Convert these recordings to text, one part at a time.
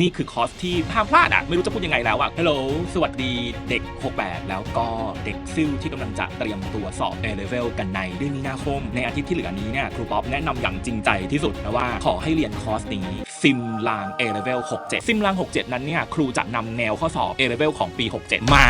นี่คือคอร์สที่ห้ามพลาดอะ ไม่รู้จะพูดยังไงแล้วอะฮัลโหลสวัสดีเด็ก 68 แล้วก็เด็กซิ่วที่กำลังจะเตรียมตัวสอบ A level กันในเดือนมีนาคม ในอาทิตย์ที่เหลือนี้เนี่ยครูป๊อปแนะนำอย่างจริงใจที่สุดนะว่าขอให้เรียนคอร์สนี้ซิมลาง A level 67 ซิมลาง 67 นั้นเนี่ยครูจะนำแนวข้อสอบ A level ของปี 67 มา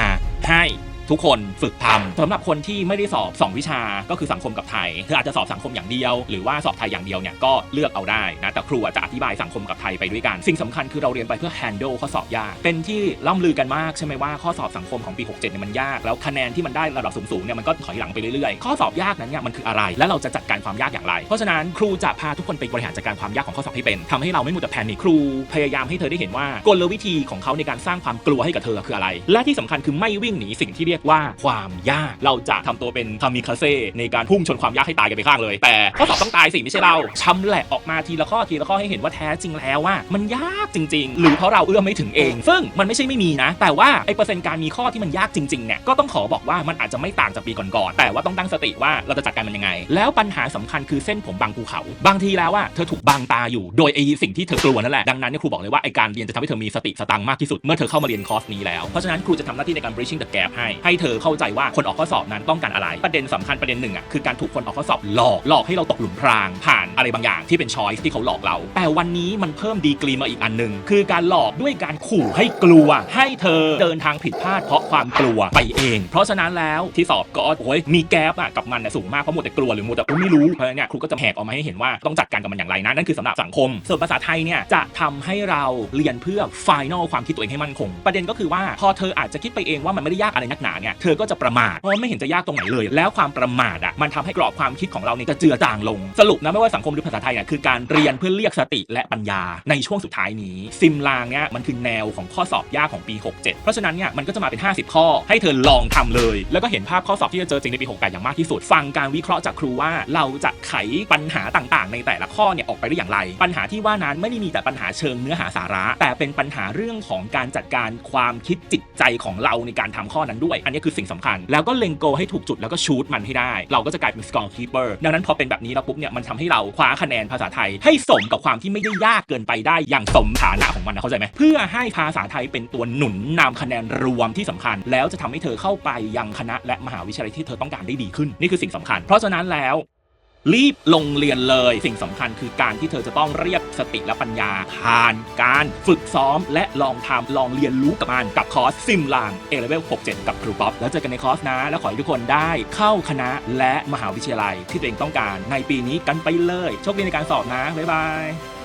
ให้ ทุกคนฝึกทำสำหรับคนที่ไม่ได้สอบ 2 วิชาก็คือสังคมกับไทยเธออาจจะสอบสังคมอย่างเดียว หรือว่าสอบไทยอย่างเดียวเนี่ยก็เลือกเอาได้นะแต่ครูจะอธิบายสังคมกับไทยไปด้วยกันสิ่งสำคัญคือเราเรียนไปเพื่อ handle ข้อสอบยากเป็นที่ล่ำลือกันมากใช่ไหมว่าข้อสอบสังคมของปี 67เนี่ยมันยากแล้วคะแนนที่มันได้ระดับสูงๆเนี่ยมันก็ถอยหลังไปเรื่อยๆข้อสอบยากนั้นเนี่ยมันคืออะไร และเราจะจัดการความยากอย่างไร เพราะฉะนั้นครูจะพาทุกคนไปบริหารจัดการความยากของข้อสอบให้เป็นทำให้เราไม่มัวแต่แพนิคครูพยายามให้เธอได้เห็นว่ากลวิธีของเขาในการสร้างความกลัวให้กับเธอคืออะไร และที่สำคัญคือไม่วิ่งหนีสิ่งที่เรียกว่าความยาก เราจะทำตัวเป็นคามิคาเซ่ในการพุ่งชนความยากให้ตายกันไปข้างเลย แต่ข้อสอบต้องตายสิไม่ใช่เราชำแหละออกมาทีละข้อทีละข้อให้เห็นว่าแท้จริงแล้วว่า มันยากจริง ๆ หรือเพราะเราเอื้อมไม่ถึงเอง ซึ่งมันไม่ใช่ไม่มีนะ แต่ว่าไอเปอร์เซ็นต์การมีข้อที่มันยากจริงๆเนี่ยก็ต้องขอบอกว่ามันอาจจะไม่ต่างจากปีก่อนๆแต่ว่าต้องตั้งสติว่าเราจะจัดการมันยังไง แล้วปัญหาสำคัญคือเส้นผมบางภูเขา บางทีแล้วว่าเธอถูกบังตาอยู่โดยไอสิ่งที่เธอกลัวนั่นแหละดังนั้นเนี่ยครูบอกเลยว่าไอการเรียนจะทำให้เธอมีสติสตังค์มากที่สุดเมื่อเธอเข้ามาเรียนคอร์สนี้แล้วเพราะฉะนั้นครูจะทำหน้าที่ในการ bridging the gap ให้ให้เธอเข้าใจว่าคนออกข้อสอบนั้นต้องการอะไร ประเด็นสำคัญประเด็นหนึ่งอะคือการถูกคนออกข้อสอบหลอกหลอกให้เราตกหลุมพราง ผ่านอะไรบางอย่างที่เป็น choice ที่เขาหลอกเรา แต่วันนี้มันเพิ่มดีกรีมาอีกอันหนึ่งคือการหลอกด้วยการขู่ให้กลัว ให้เธอเดินทางผิดพลาดเพราะความกลัวไปเอง เพราะฉะนั้นแล้วที่สอบก็โอ้ยมีแกลบอะกับมันน่ยสูงมากเพราะหมดแต่กลัวหรือหมดแต่ไม่รู้เพราะเนี่ยครูก็จะแหกออกมาให้เห็นว่าต้องจัดการกับมันอย่างไรนะนั่นคือสำหรับสังคม ส่วนภาษาไทยเนี่ยจะทำให้เราเรียนเพื่อ final ความคิดตัวเองให้มั่นคง ประเด็นก็คือว่าพอเธออาจจะคิดไปเองว่ามันไม่ได้ยากอะไรนักหนาเนี่ยเธอก็จะประมาทเพราะไม่เห็นจะยากตรงไหนเลย แล้วความประมาทอะมันทำให้กรอบความคิดของเราเนี่ยจะเจือจางลง สรุปนะไม่ว่าสังคมหรือภาษาไทยเนี่ยคือการเรียนเพื่อเรียกสติและปัญญาในช่วงสุดท้ายนี้ซิมลางเนี่ยมันคือแนวของข้อสอบยากของปี 67 เพราะฉะนั้นเนี่ยมันก็จะมาเป็น 50 ข้อ ให้เธอลองทำเลย แล้วก็เห็นภาพข้อสอบที่จะเจอจริงในปี 68 อย่างมากที่สุด ฟังการวิเคราะห์จากครูว่าเราจะไขปัญหาต่างๆ ในแต่ละข้อเนี่ยออกไปได้อย่างไร ปัญหาที่ว่านั้นไม่ได้มีแต่ปัญหาเชิงเนื้อหาสาระ แต่เป็นปัญหาเรื่องของการจัดการความคิดจิตใจของเราในการทำข้อนั้นด้วยอันนี้คือสิ่งสำคัญ แล้วก็เล็งโกให้ถูกจุดแล้วก็ชูดมันให้ได้ เราก็จะกลายเป็นสกอร์คีเปอร์ดังนั้นพอเป็นแบบนี้แล้วปุ๊บเนี่ยมันทำให้เราคว้าคะแนนภาษาไทย ให้สมกับความที่ไม่ได้ยากเกินไปได้อย่างสมฐานะของมันนะเข้าใจไหมเพื่อให้ภาษาไทยเป็นตัวหนุนนำคะแนนรวมที่สำคัญ แล้วจะทำให้เธอเข้าไปยังคณะและมหาวิทยาลัยที่เธอต้องการได้ดีขึ้นนี่คือสิ่งสำคัญ เพราะฉะนั้นแล้ว รีบลงเรียนเลย สิ่งสำคัญคือการที่เธอจะต้องเรียกสติและปัญญา ผ่านการฝึกซ้อม และลองทำลองเรียนรู้กับมันกับคอร์สซิมลางเอเลเวล67 กับครูป๊อปแล้วเจอกันในคอร์สนะ แล้วขอให้ทุกคนได้เข้าคณะและมหาวิทยาลัยที่ตัวเองต้องการในปีนี้กันไปเลย โชคดีในการสอบนะ บ๊ายบาย